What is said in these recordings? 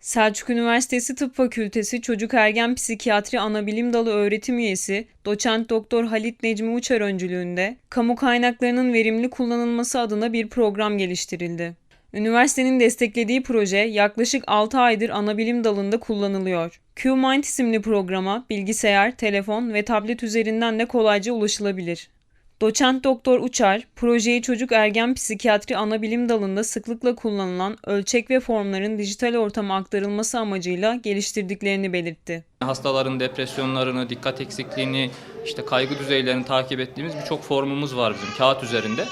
Selçuk Üniversitesi Tıp Fakültesi Çocuk Ergen Psikiyatri Anabilim Dalı öğretim üyesi Doçent Doktor Halit Necmi Uçar öncülüğünde kamu kaynaklarının verimli kullanılması adına bir program geliştirildi. Üniversitenin desteklediği proje yaklaşık 6 aydır anabilim dalında kullanılıyor. QMind isimli programa bilgisayar, telefon ve tablet üzerinden de kolayca ulaşılabilir. Doçent Doktor Uçar, projeyi çocuk ergen psikiyatri anabilim dalında sıklıkla kullanılan ölçek ve formların dijital ortama aktarılması amacıyla geliştirdiklerini belirtti. Hastaların depresyonlarını, dikkat eksikliğini, işte kaygı düzeylerini takip ettiğimiz birçok formumuz var bizim kağıt üzerinde.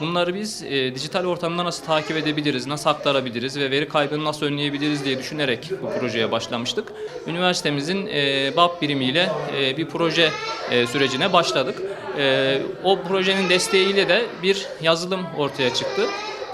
Bunları biz e, dijital ortamda nasıl takip edebiliriz, nasıl aktarabiliriz ve veri kaybını nasıl önleyebiliriz diye düşünerek bu projeye başlamıştık. Üniversitemizin e, BAP birimiyle e, bir proje e, sürecine başladık. E, o projenin desteğiyle de bir yazılım ortaya çıktı.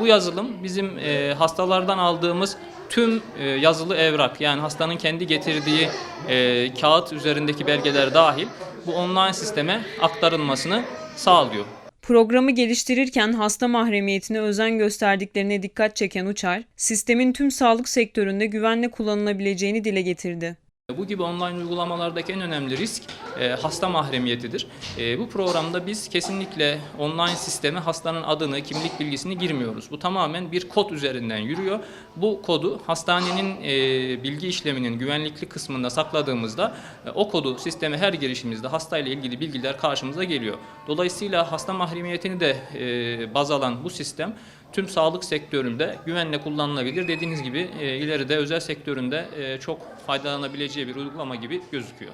Bu yazılım bizim e, hastalardan aldığımız tüm e, yazılı evrak yani hastanın kendi getirdiği e, kağıt üzerindeki belgeler dahil bu online sisteme aktarılmasını sağlıyor. Programı geliştirirken hasta mahremiyetine özen gösterdiklerine dikkat çeken Uçar, sistemin tüm sağlık sektöründe güvenle kullanılabileceğini dile getirdi. Bu gibi online uygulamalardaki en önemli risk e, hasta mahremiyetidir. E, bu programda biz kesinlikle online sisteme hastanın adını, kimlik bilgisini girmiyoruz. Bu tamamen bir kod üzerinden yürüyor. Bu kodu hastanenin e, bilgi işleminin güvenlikli kısmında sakladığımızda e, o kodu sisteme her girişimizde hastayla ilgili bilgiler karşımıza geliyor. Dolayısıyla hasta mahremiyetini de e, baz alan bu sistem tüm sağlık sektöründe güvenle kullanılabilir. Dediğiniz gibi e, ileride özel sektöründe e, çok faydalanabileceği bir uygulama gibi gözüküyor.